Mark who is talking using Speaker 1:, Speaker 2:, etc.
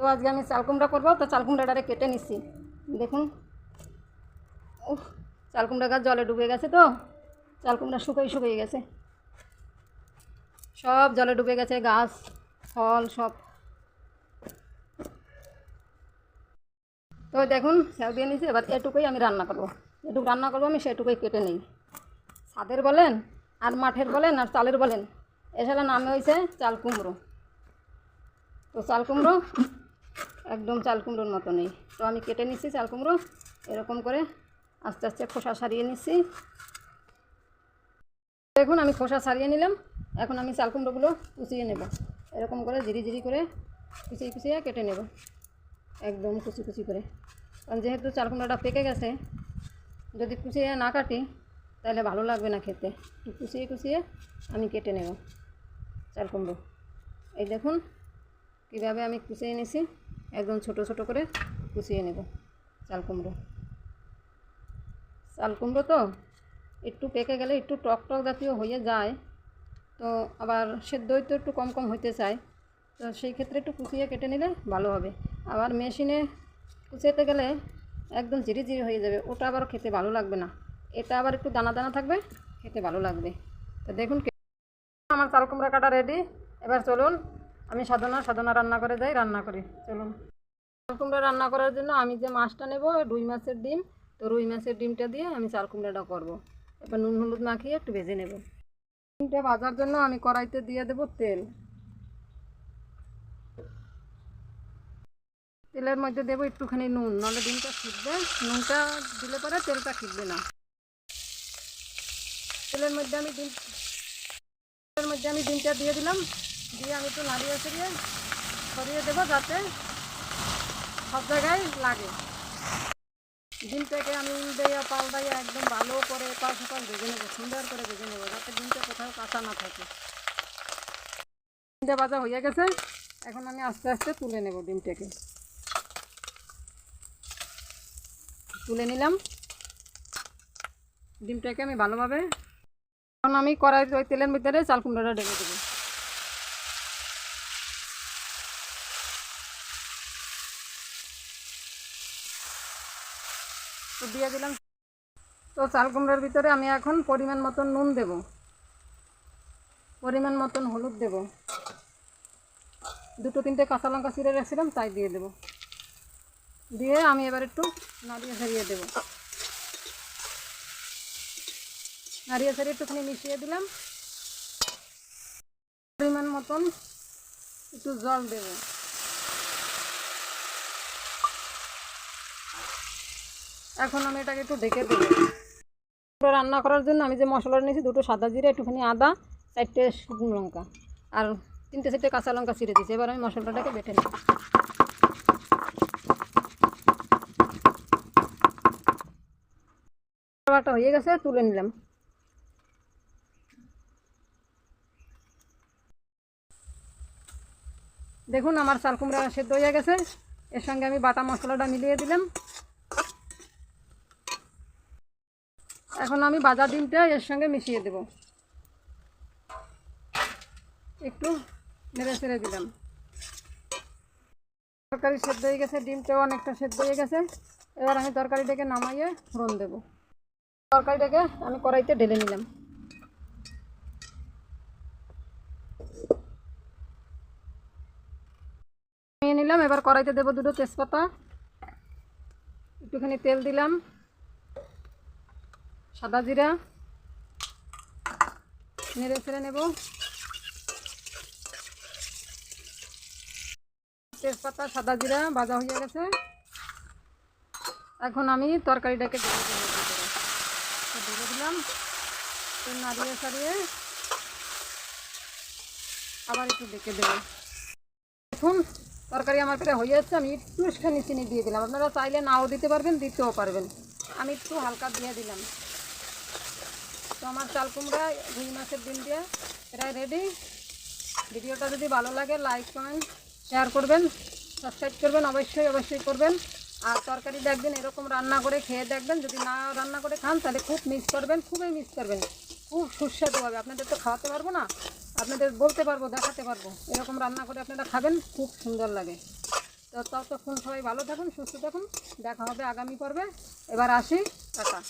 Speaker 1: তো আজকে আমি চাল কুমড়া করব, তো চাল কুমড়াটারে কেটে নিচ্ছি। দেখুন। উফ, চাল কুমড়া গাছ জলে ডুবে গেছে তো। চাল কুমড়া শুকিয়ে গেছে। সব জলে ডুবে গেছে, গাছ, ফল, সব। তো দেখুন, সেও দিয়ে নিয়েছি, এবার এটুকুই আমি রান্না করব। যেটুকু রান্না করব আমি, সেটুকুই কেটে নিই। ছাদের বলেন, আর মাঠের বলেন, আর চালের বলেন এছাড়া নামে হয়েছে চাল কুমড়ো। তো চাল কুমড়ো একদম চাল কুমড়োর মতো নেই। তো আমি কেটে নিচ্ছি চাল কুমড়ো, এরকম করে আস্তে আস্তে খোসা সারিয়ে নিচ্ছি দেখুন, আমি খোসা সারিয়ে নিলাম, এখন আমি চাল কুমড়োগুলো কুচিয়ে নেব। এরকম করে জিরি জিরি করে কুচিয়ে কুচিয়ে কেটে নেব। একদম কুচি কুচি করে। কারণ যেহেতু চাল কুমড়োটা পেকে গেছে, যদি কুচিয়ে না কাটি, তাহলে ভালো লাগবে না খেতে। কুচিয়ে কুচিয়ে আমি কেটে নেব চাল কুমড়ো। এই দেখুন, কীভাবে আমি কুচিয়ে নিছি। একদম ছোট ছোট করে কুচিয়ে নেব চাল কুমড়ো। চাল কুমড়ো তো একটু পেকে গেলে একটু টক টক জাতীয় হয়ে যায়, তো আবার সেদ্ধই তো একটু কম কম হইতে চায়, তো সেই ক্ষেত্রে একটু কুচিয়ে কেটে নিলে ভালো হবে। আবার মেশিনে কুচিয়েতে গেলে একদম জিরি জিরি হয়ে যাবে, ওটা আবার খেতে ভালো লাগবে না। এটা আবার একটু দানা দানা থাকবে, খেতে ভালো লাগবে। তো দেখুন আমার চাল কুমড়া কাটা রেডি এবার চলুন, আমি সাধনা সাধনা রান্না করে যাই, রান্না করি। চলুন। চাল কুমড়া রান্না করার জন্য আমি যে মাছটা নেব, রুই মাছের ডিম, তো রুই মাছের ডিমটা দিয়ে আমি চাল কুমড়াটা করব। এবার নুন হলুদ মাখিয়ে একটু ভেজে নেব। ডিমটা ভাজার জন্য আমি কড়াইতে দিয়ে দেবো তেল। তেলের মধ্যে দেবো একটুখানি নুন নাহলে ডিমটা ছিটবে নুনটা দিলে পরে তেলটা ছিটবে না। তেলের মধ্যে আমি ডিম, তেলের মধ্যে আমি ডিমটা দিয়ে দিলাম। দিয়ে আমি একটু নাড়িয়ে সরিয়ে সরিয়ে দেবো যাতে সব জায়গায় লাগে। ডিম ডিমটাকে আমি উল্টাইয়া পাল্টাইয়া একদম ভালো করে পাল সকাল ভেজে নেব, সুন্দর করে ভেজে নেব, যাতে ডিমটা কোথাও কাঁচা না থাকে। ডিমটা ভাজা হয়ে গেছে, এখন আমি আস্তে আস্তে তুলে নেব ডিমটাকে। তুলে নিলাম। ডিমটাকে আমি ভালোভাবে, এখন আমি কড়াই, তেলের ভিতরে চাল কুমড়োটা ঢেকে দেবো। তো দিয়ে দিলাম। তো চাল কুমড়োর ভিতরে আমি এখন পরিমাণ মতন নুন দেব। পরিমাণ মতন হলুদ দেব। দুটো তিনটে কাঁচা লঙ্কা ছিঁড়ে রেখেছিলাম, তাই দিয়ে দেব। দিয়ে আমি এবার একটু নাড়িয়ে ছাড়িয়ে দেবো। নাড়িয়ে ছাড়িয়ে একটুখানি মিশিয়ে দিলাম। পরিমাণ মতন একটু জল দেব। এখন আমি এটাকে একটু ঢেকে দেবো। রান্না করার জন্য আমি যে মশলাটা নিয়েছি, দুটো সাদা জিরে, একটুখানি আদা, চারটে শুকনো লঙ্কা, আর তিনটে চারটে কাঁচা লঙ্কা ছিঁড়ে দিয়েছি। এবার আমি মশলাটাকে বেটে নিই হয়ে গেছে, তুলে নিলাম। দেখুন, আমার চাল কুমড়া সেদ্ধ হয়ে গেছে। এর সঙ্গে আমি বাটা মশলাটা মিলিয়ে দিলাম। এখন আমি বাজা ডিমটা এর সঙ্গে মিশিয়ে দেব। একটু নেড়ে ছেড়ে দিলাম। তরকারি সেদ্ধ হয়ে গেছে, ডিমটাও অনেকটা সেদ্ধ হয়ে গেছে। এবার আমি তরকারিটাকে নামাইয়ে ফোড়ন দেবো। তরকারিটাকে আমি কড়াইতে ঢেলে নিলাম। নিয়ে নিলাম, এবার কড়াইতে দেবো দুটো তেজপাতা। একটুখানি তেল দিলাম। সাদা জিরা নেড়ে ছেড়ে নেব। তেজপাতা, সাদা জিরা ভাজা হয়ে গেছে। এখন আমি তরকারিটাকে ঢেলে দিলাম। নাড়িয়ে সারিয়ে আবার একটু ডেকে দেবো। দেখুন, তরকারি আমার পেটে হয়ে যাচ্ছে। আমি একটু একটুখানি চিনি দিয়ে দিলাম। আপনারা চাইলে নাও দিতে পারবেন, দিতেও পারবেন। আমি একটু হালকা দিয়ে দিলাম। তো আমার চাল কুমড়া রুই মাছের ডিম দিয়ে প্রায় রেডি ভিডিওটা যদি ভালো লাগে লাইক কমেন্ট শেয়ার করবেন সাবস্ক্রাইব করবেন, অবশ্যই অবশ্যই করবেন। আর তরকারি দেখবেন, এরকম রান্না করে খেয়ে দেখবেন। যদি না রান্না করে খান, তাহলে খুব মিস করবেন, খুবই মিস করবেন। খুব সুস্বাদু হবে। আপনাদের তো খাওয়াতে পারব না। আপনাদের বলতে পারব, দেখাতে পারব। এরকম রান্না করে আপনারা খাবেন, খুব সুন্দর লাগে। তো ততক্ষণ সবাই ভালো থাকুন, সুস্থ থাকুন। দেখা হবে আগামী পর্বে। এবার আসি। টাটা।